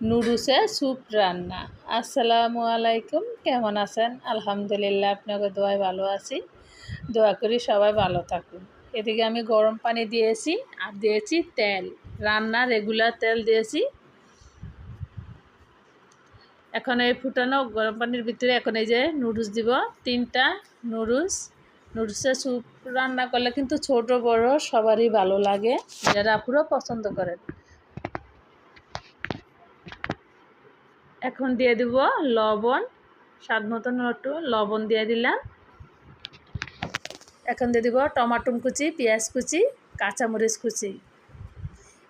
নুডলসে soup রান্না। আসসালামু আলাইকুম, কেমন আছেন? আলহামদুলিল্লাহ, আপনাকে দোয়ায় ভালো আছি। দোয়া করি সবাই ভালো থাকুন এদিকে আমি গরম পানি দিয়েছি আর দিয়েছি তেল। রান্না রেগুলার তেল দিয়েছি। এখন এই ফুটানো গরম পানির ভিতরে এখন এই যে নুডলস দিব, তিনটা নুডলস নুডলসের স্যুপ রান্না করলে কিন্তু ছোট, বড় সবারই ভালো লাগে। যারা পুরো পছন্দ করেন। এখন দিয়ে দিব লবণ, স্বাদ মতন একটু লবণ দিয়ে দিলাম। এখন দিয়ে দিব টমাটো কুচি, পেঁয়াজ কুচি, কাঁচামরিচ কুচি।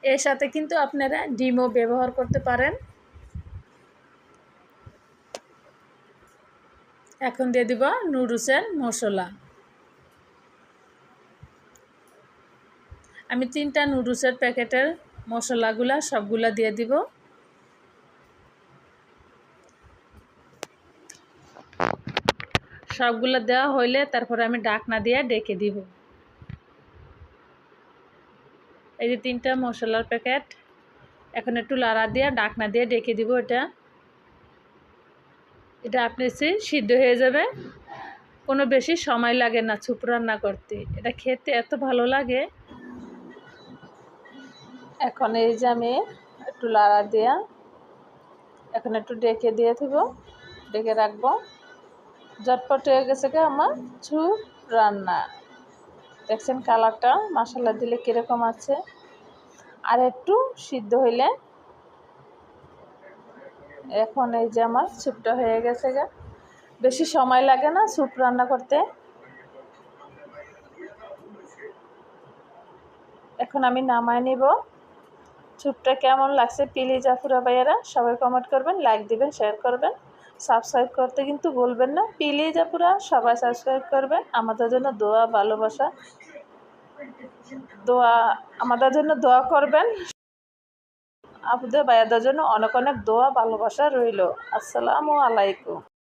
এর সাথে কিন্তু আপনারা ডিমও ব্যবহার করতে পারেন। এখন দিয়ে দিব নুডলসের মশলা। আমি তিনটা নুডলসের প্যাকেটের মশলাগুলা সবগুলা দিয়ে দিব। সবগুলো দেওয়া হইলে তারপরে আমি ডাকনা দিয়ে ডেকে দিব। এই যে তিনটা মশলার প্যাকেট, এখন একটু লাড়া দিয়ে ডাকনা দিয়ে ডেকে দিব এটা। এটা আপনি সিদ্ধ হয়ে যাবে। কোনো বেশি সময় লাগে না ছুপ রান্না করতে। এটা খেতে এত ভালো লাগে। এখন এই যে আমি একটু লাড়া দিয়া, এখন একটু ডেকে দিয়ে থিব ডেকে রাখব। ঝটপট হয়ে গেছে গে আমার ছুপ রান্না। দেখছেন কালারটা? মশলা দিলে কীরকম আছে? আর একটু সিদ্ধ হইলে এখন এই যে আমার স্যুপটা হয়ে গেছে গা। বেশি সময় লাগে না স্যুপ রান্না করতে। এখন আমি নামায় নিব। স্যুপটা কেমন লাগছে প্লিজ আফুরা ভাইয়ারা সবাই কমেন্ট করবেন, লাইক দিবেন, শেয়ার করবেন। সাবস্ক্রাইব করতে কিন্তু বলবেন না। প্লিজ পুরা সবাই সাবস্ক্রাইব করবেন। আমাদের জন্য দোয়া, ভালোবাসা। দোয়া, আমাদের জন্য দোয়া করবেন। আপুদের ভাইয়াদের জন্য অনেক অনেক দোয়া, ভালোবাসা রইল। আসসালামু আলাইকুম।